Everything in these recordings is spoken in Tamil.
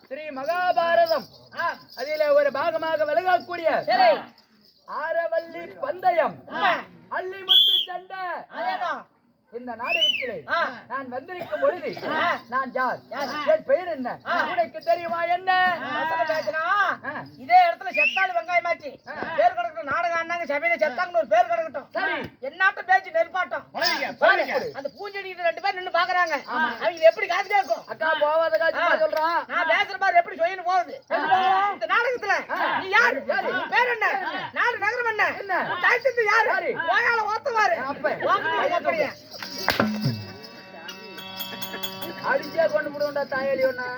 ஸ்ரீ மகாபாரதம். அதிலே ஒரு பாகமாக விளங்கக்கூடிய சரி. ஆரவல்லி பந்தயம். அள்ளிமுத்து சண்டை. இந்த நாடகத்திலே. நான் வந்திருக்கும் பொழுது. நான் யார்? என் பெயர் என்ன. உனக்கு தெரியுமா என்ன. இதே இடத்துல செத்தாலும் வெங்காயம் மாற்றி ஆ. பேர் கிடக்கட்டும் நாடகம் ஆடினாங்க சபையில செத்தாங்கன்னு ஒரு பேர் கிடக்கட்டும். என்னாட்டம் பேச்சு நெருப்பாட்டம். அந்த பூஞ்செடிக்கிட்ட ரெண்டு பேர் நின்னு பாக்குறாங்க. அவங்க எப்படி காத்துட்டே இருக்கும் அக்கா போவாத ஆ. சொல்றான் நான் பேசுற மாதிரி எப்படி சொல்லின்னு போகுது இந்த நாடகத்துல. நீ யாரு பேர் என்ன நாடு நகரம் என்ன என்ன? யாரு ஓத்துவாரு அப்ப. அப்படியே அடிச்சே கொண்டு விடுவோம்டா தாயலி ஒண்ணா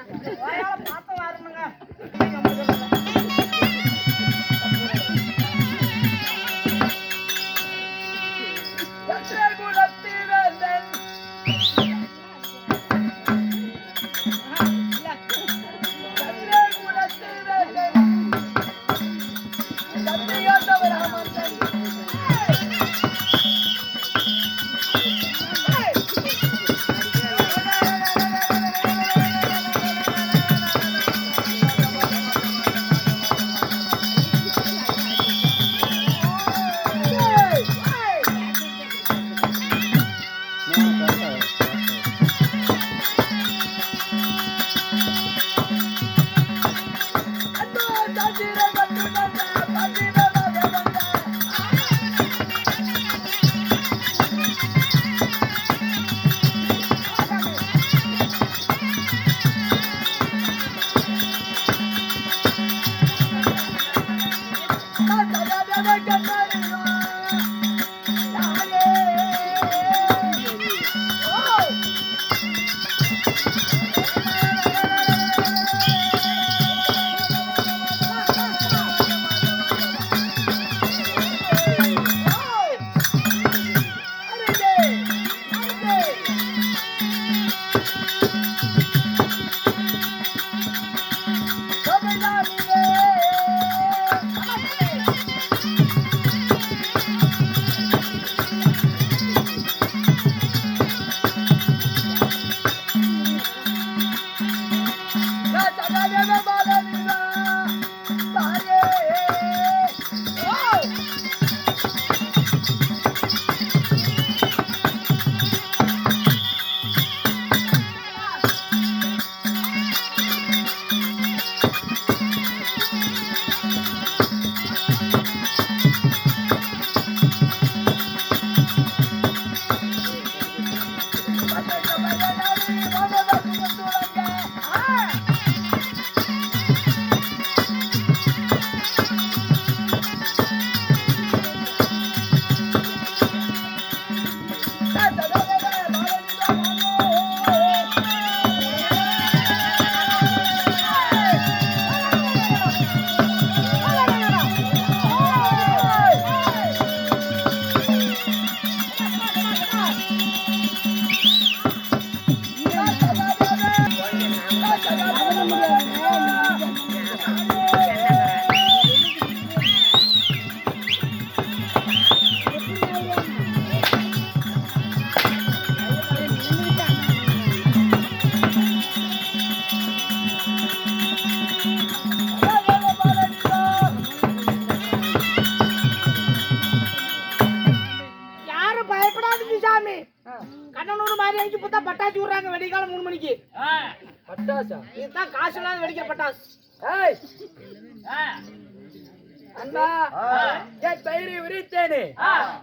உரித்தேனே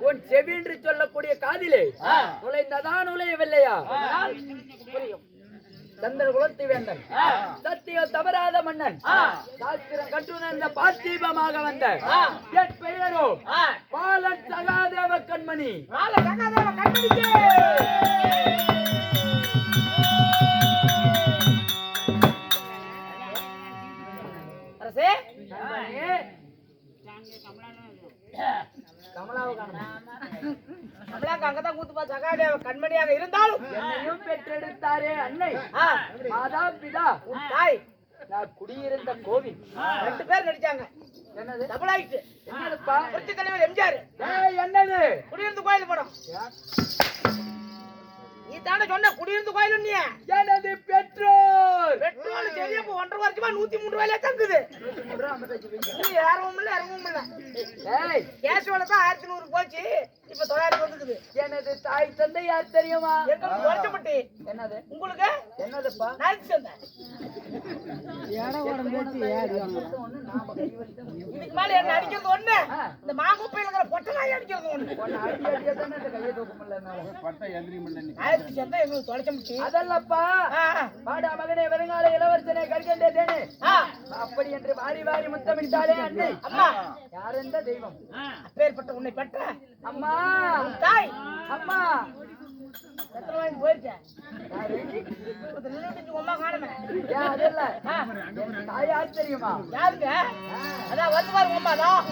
உன் செவின்று சொல்லக்கூடிய காதிலே நுழைந்ததா நுழையவில்லையா சந்திர குலத்தி வேந்தன். சத்தியம் தவறாத மன்னன். சாஸ்திரம் கட்டுணர்ந்த பார்த்தீபமாக வந்த என் பெயரோ பாலன் சகாதேவ கண்மணி. நாளை சகாதேவ கண்டுபிடிச்சு அங்கதான் கூத்துப்பா சகாதேவ கண்மணியாக இருந்தாலும். என்னையும் பெற்றெடுத்தாரே அன்னை. மாதா பிதா. உன் தாய். நான் குடியிருந்த கோவில். ரெண்டு பேர் நடிச்சாங்க. என்னது? டபுள் ஆயிட்டு என்னதுப்பா? புரட்சி தலைவர் எம்ஜிஆர். என்னது? குடியிருந்து கோயில் படம் நீ தானே சொன்ன குடியிருந்து கோயில் நீ எனது பெற்றோர். பெட்ரோல் சரி அப்ப ஒன்றரை வருஷமா நூத்தி மூணு ரூபாயிலே தங்குது. ஏறவும் இல்ல இறங்கவும் இல்ல. கேஸ் வேலை தான் ஆயிரத்தி நூறு போச்சு. இப்ப தொள்ளாயிரத்தி வந்துக்குது. எனது தாய் தந்தை யார் தெரியுமா? குறைச்சப்பட்டு என்னது? உங்களுக்கு? என்னதுப்பா? வலித்தா முடியும். இதுக்கு மேல என்ன அடிக்கிறது ஒண்ணு? இந்த மாங்குப்பையில இருக்கிற பொட்டை நாய் அடிக்கிறது ஒண்ணு. உன்னை அடி அடியா தானே இந்த கையை தூக்க முடியல என்னால. ஆயிரத்தி சந்தை எங்களுக்கு தொலைச்ச முட்டி அதல்லப்பா. பாடா மகனே வருங்கால இளவரசனே கற்கண்டே தேனே அப்படி என்று வாரி வாரி முத்தமிட்டாலே அன்னை அம்மா. யார் எந்த தெய்வம்? அப்பேற்பட்ட உன்னை பெற்ற அம்மா தாய் அம்மா. எத்தனை வாங்கி போயிருக்கேன்? அம்மா காணுமே. அது இல்ல. தாய் யார் தெரியுமா? யாருங்க? அதான் வந்து பாருங்க அம்மா. தான்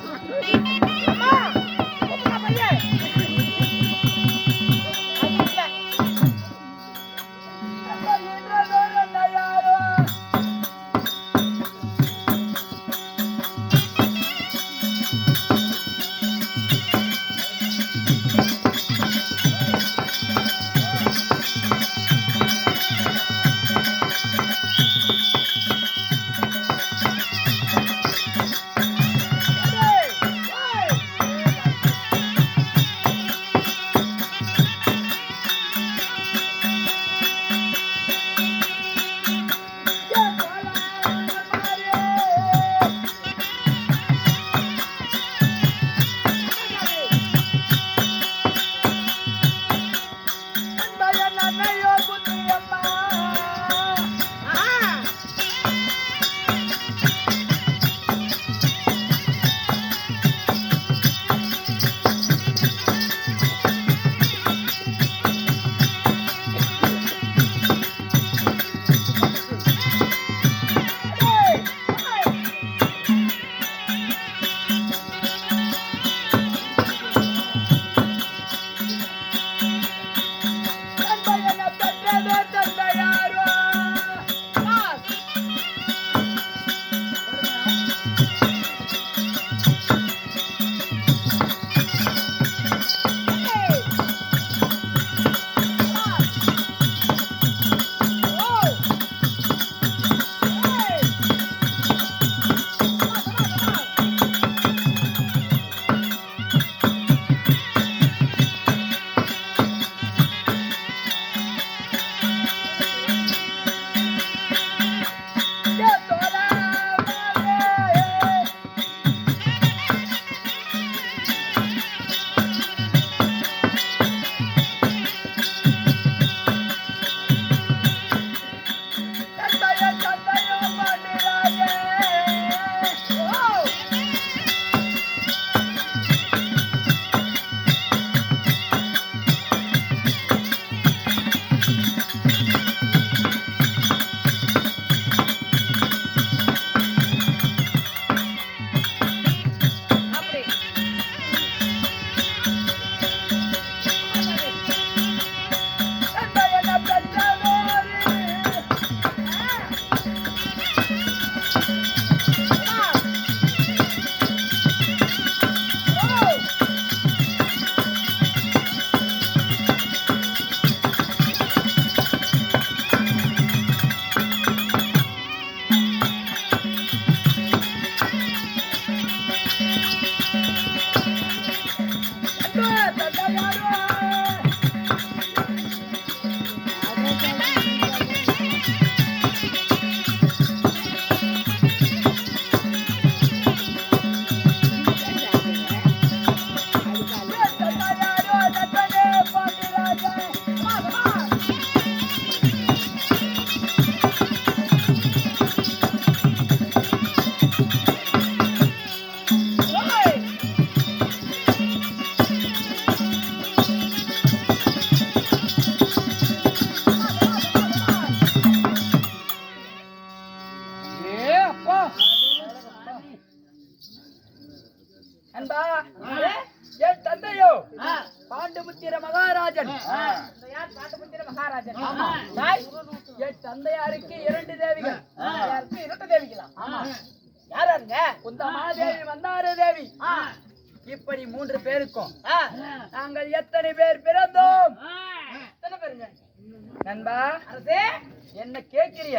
என்ன கேக்குறிய.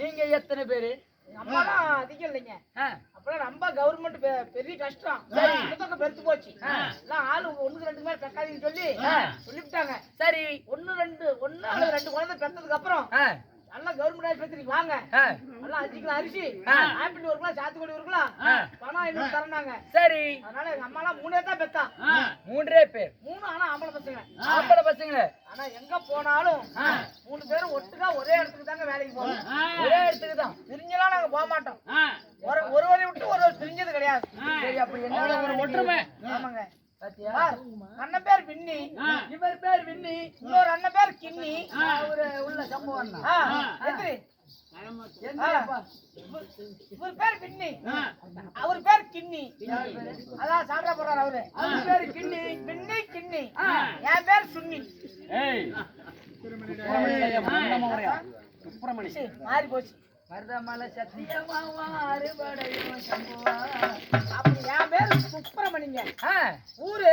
நீங்க எத்தனை பேரு? எங்க அம்மாலாம் அதிகம் இல்லைங்க. அப்பெல்லாம் ரொம்ப கவர்மெண்ட் பெரிய கஷ்டம். பெருத்து போச்சு. எல்லாம் ஆளு ஒண்ணுக்கு ரெண்டு மேல பெக்காதீங்கன்னு சொல்லி. சொல்லிவிட்டாங்க. சரி. ஒண்ணு ரெண்டு அல்லது ரெண்டு குழந்தை பெற்றதுக்கு அப்புறம் நல்லா கவர்மெண்ட் ஆஸ்பத்திரிக்கு வாங்க. நல்லா அஞ்சு கிலோ அரிசி. ஆப்பிள் ஒரு கிலோ சாத்துக்குடி ஒரு கிலோ. பணம் இன்னும் தரணாங்க சரி. அதனால எங்க அம்மா எல்லாம் மூணே தான் பெத்தா. மூன்றே பேர். மூணு ஆனா ஆம்பளை பசங்க. ஆம்பளை பசங்க. ஆனா எங்க போனாலும் மூணு பேரும் ஒட்டுக்கா ஒரே இடத்துக்கு தாங்க வேலைக்கு போகணும் ஒரே இடத்துக்கு தான். பிரிஞ்செல்லாம் நாங்க போக மாட்டோம். ஒரு ஒருவரை விட்டு ஒரு பிரிஞ்சது கிடையாது. சரி அப்ப என்ன ஒரு ஒற்றுமை. ஆமாங்க. பாத்தியா பின்னி இவர் பேர் விண்ணி இன்னொரு அண்ணன் பேர் கிண்ணி. அவரு உள்ள சம்பவம்? இவர் பேர் பின்னி அவர் பேர் கிண்ணி. அதான் சாப்பிட போறாரு அவரு. அவர் பேரு கிண்ணி. பின்னி கிண்ணி. என் பேர் சுன்னி மாறி போச்சு மருதமலை சத்தியமாவா அறுபடையும் சம்புவா. அப்படி என் பேர் சுப்பிரமணிங்க ஊரு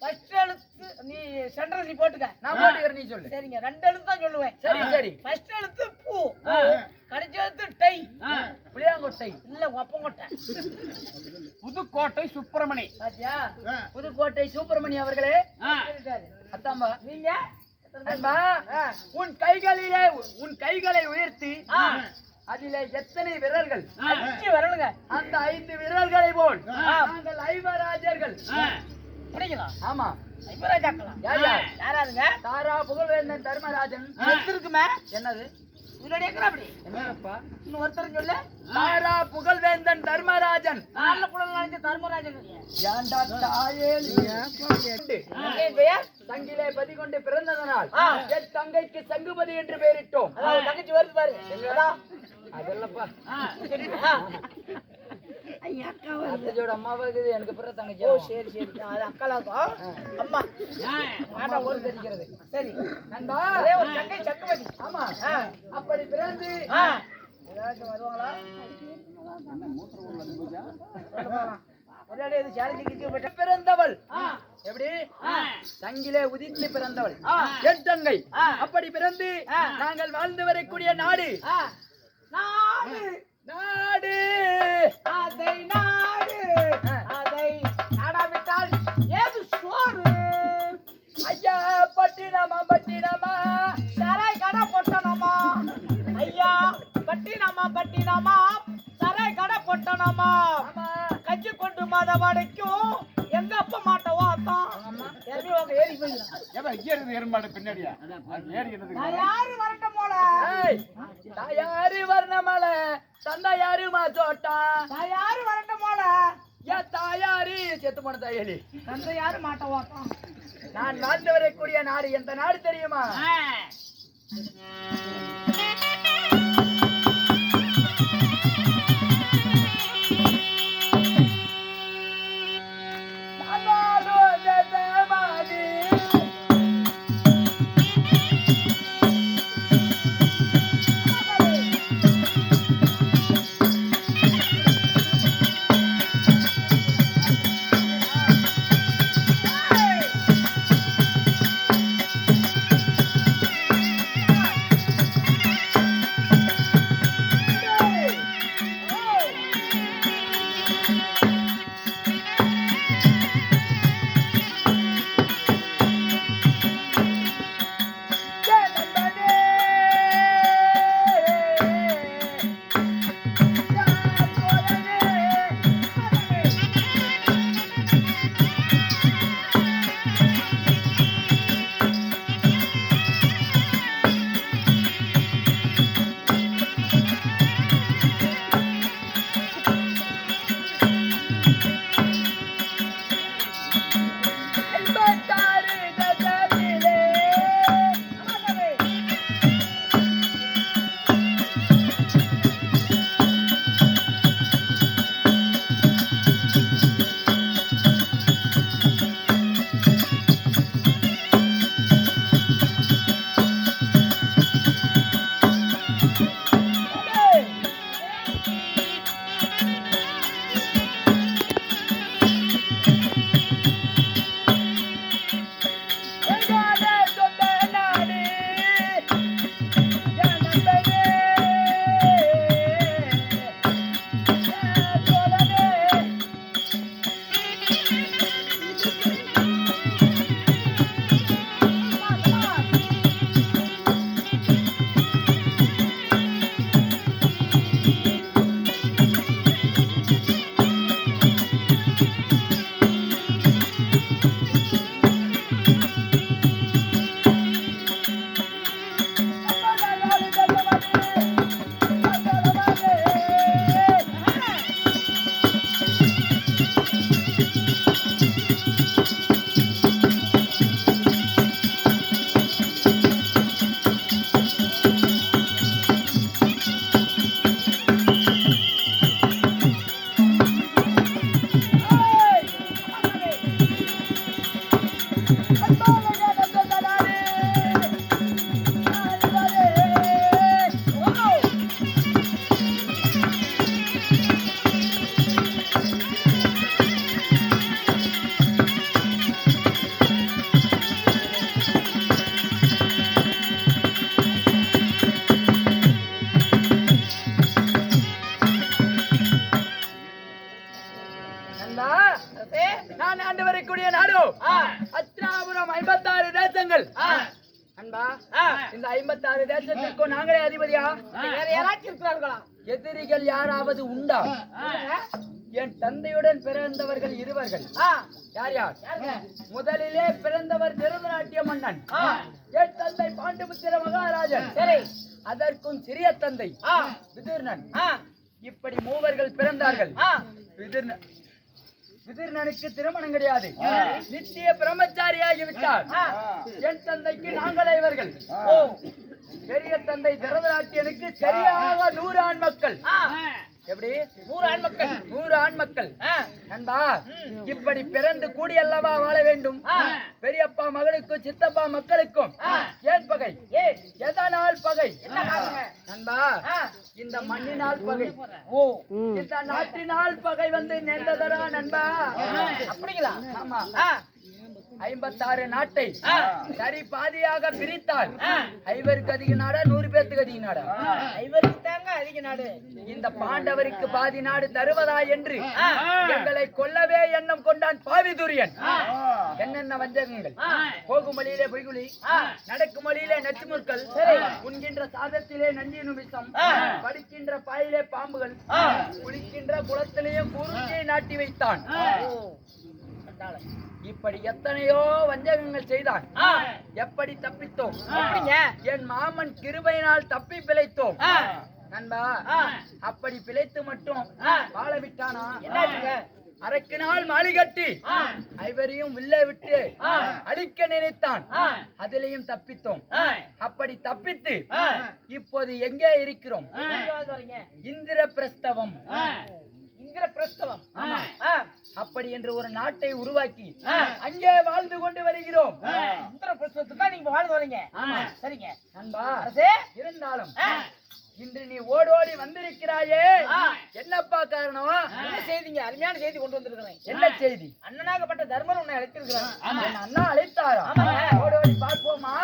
ஃபர்ஸ்ட் எழுத்து நீ சென்டர் நீ போட்டுக்க. நான் போட்டுக்கிறேன் நீ சொல்லு. சரிங்க. ரெண்டு எழுத்து தான் சொல்லுவேன். சரி சரி. ஃபர்ஸ்ட் எழுத்து பூ. கடைசி எழுத்து டை. புளியாங்கொட்டை. இல்ல ஒப்பங்கொட்டை. புதுக்கோட்டை சுப்பிரமணி. பாத்தியா? புதுக்கோட்டை சுப்பிரமணிய அவர்களே. அத்தாம்பா. நீங்க. உன் கைகளிலே உன் கைகளை உயர்த்தி அதிலே எத்தனை விரல்கள்? வரணுங்க அந்த ஐந்து விரல்களை போல் நாங்கள் ஐவராஜர்கள். பிடிக்கலாம் ஆமா. யார் யாராருங்க? தாரா புகழ்வேந்தன் தர்மராஜன். இருக்குமே என்னது? எக்கரா அப்படி? என்னப்பா? இன்னும் ஒருத்தர் சொல்லு தாரா புகழ்வேந்தன் தர்மராஜன். குழந்தை நினைச்ச தர்மராஜன் தாயே பெயர்? சங்கிலே பதி கொண்டு பிறந்ததனால். என் தங்கைக்கு சங்குபதி என்று பெயரிட்டோம். தங்கச்சி வருது பாரு. அத்தையோட அம்மாவா இருக்குது எனக்கு பிறகு தங்கச்சி ஓ சரி சரி. அது அக்காலாக்கும் அம்மா. மாட்டா தெரிக்கிறது சரி. நண்பா. ஒரே ஒரு தங்கை சக்கமதி. ஆமா. ஆ. அப்படி பிறந்து. ஏதாச்சும் வருவாங்களா? பிறந்தவள். ஆ. எப்படி? சங்கிலே உதித்து பிறந்தவள். என் தங்கை. ஆ. அப்படி பிறந்து ஆ. நாங்கள் வாழ்ந்து வரக்கூடிய நாடு. ஆ. நாடு. நாடு. அதை நாடு. அதை நாடாவிட்டால் ஏது சோறு? ஐயா பட்டினமா? பட்டினமா சராய் கடை போட்டனமா ஐயா பட்டினமா பட்டினமா? சராய் கடை போட்டனமா கஞ்சி கொண்டு மாத வடைக்கும் எங்க அப்பா அத்தான் யாருமே அவங்க ஏறி போயிடலாம் ஏப்பா இங்கே இருக்குது எருமாடு பின்னாடியா ஏய், தாயாரு வர்ணமல தந்தையாரு மாசோட்டா நான் யாரு வரட்டும் போல? என் தாயாரு. செத்து போன தாயாரி. தந்தை யாரு மாட்டவோ? அத்தான் நான் வாழ்ந்து வரக்கூடிய நாடு எந்த நாடு தெரியுமா? நண்பா ஆ, இந்த ஐம்பத்தாறு தேசத்திற்கும் நாங்களே அதிபதியா? வேற யாராச்சும் இருக்கிறார்களா? எதிரிகள் யாராவது உண்டா? என் தந்தையுடன் பிறந்தவர்கள் இருவர்கள். யார் யார்? முதலிலே பிறந்தவர் திருதநாட்டிய மன்னன். என் தந்தை பாண்டுபுத்திர மகாராஜன். சரி. அதற்கும் சிறிய தந்தை விதுர்ணன். இப்படி மூவர்கள் பிறந்தார்கள். ஆ, விதுர்ண விதுர்ணனுக்கு திருமணம் கிடையாது. நித்திய பிரம்மச்சாரியாகி விட்டார் ஆ. என் தந்தைக்கு நாங்களே இவர்கள். பெரிய தந்தை திருதநாட்டியனுக்கு சரியாக நூறு ஆண் மக்கள் எப்படி? நூறு ஆண் மக்கள். நூறு ஆண் மக்கள். நண்பா இப்படி பிறந்து கூடி அல்லவா வாழ வேண்டும். பெரியப்பா மகளுக்கும் சித்தப்பா மக்களுக்கும். ஏன் பகை? ஏ, எதனால் பகை? நண்பா இந்த மண்ணினால் பகை. ஓ, இந்த நாட்டினால் பகை வந்து நேர்ந்ததடா நண்பா? அப்படிங்களா? ஆமா. ஐம்பத்தாறு நாட்டை. சரி பாதியாக பிரித்தால். ஐவருக்கு அதிக நாடா நூறு பேத்துக்கு அதிக நாடா இவருக்கு தாங்க அதிக நாடு இந்த பாண்டவருக்கு பாதி நாடு தருவதா என்று. எங்களை கொல்லவே எண்ணம் கொண்டான் பாவிதுரியன் என்னென்ன வஞ்சகங்கள். போகும் வழியிலே பொய்குலி ஆ. நடக்கும் வழியிலே நச்சுமுற்கள். உண்கின்ற சாதத்திலே விஷம் ஆ. படிக்கின்ற பாயிலே பாம்புகள். குளிக்கின்ற குளத்திலேயும் குறுக்கியை நாட்டி வைத்தான் கண்டாள. இப்படி எத்தனையோ வஞ்சகங்கள் செய்தான் எப்படி தப்பித்தோம்? என் மாமன் கிருபையினால் தப்பி பிழைத்தோம் நண்பா. அப்படி பிழைத்து மட்டும். வாழ விட்டானா? அரைக்கு நாள் மாளி கட்டி ஆ, ஐவரையும் வில்ல விட்டு. அழிக்க நினைத்தான். அதிலையும் தப்பித்தோம் அப்படி தப்பித்து. இப்போது எங்கே இருக்கிறோம்? இந்திர பிரஸ்தவம் இந்திர பிரஸ்தவம் ஆமா. அப்படி என்று ஒரு நாட்டை உருவாக்கி. அங்கே வாழ்ந்து கொண்டு வருகிறோம். நீங்க வாழ்ந்து வரீங்க. சரிங்க. நண்பா. இருந்தாலும் இன்று நீ ஓடோடி வந்திருக்கிறாயே. என்னப்பா காரணம்? என்ன செய்திங்க? அருமையான செய்தி கொண்டு வந்திருக்கிறேன். என்ன செய்தி? அண்ணனாகப்பட்ட தர்மன் உன்னை அழைத்திருக்கிறார் என் அண்ணா அழைத்தாரா. ஓடோடி பார்ப்போமா.